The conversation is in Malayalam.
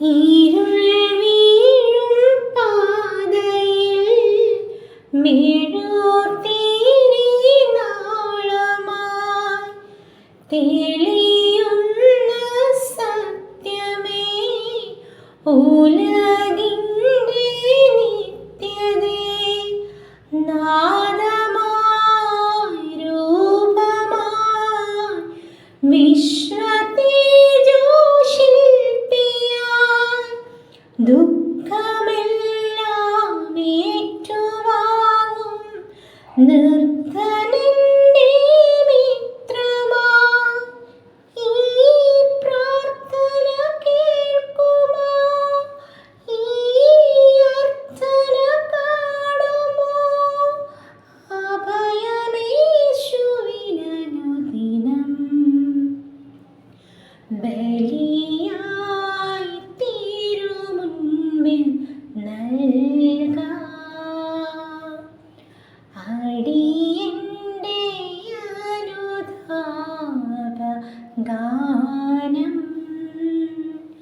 ഇരുൾ വീഴും പാതയിൽ മെഴുതിരി നാളമായി. തെളിയുന്ന സത്യമേ ഉലകിന്റെ നിത്യതേ നാദമായി രൂപമായി ദുഃഖമെല്ലാം ഏറ്റുവാങ്ങും നിർത്ത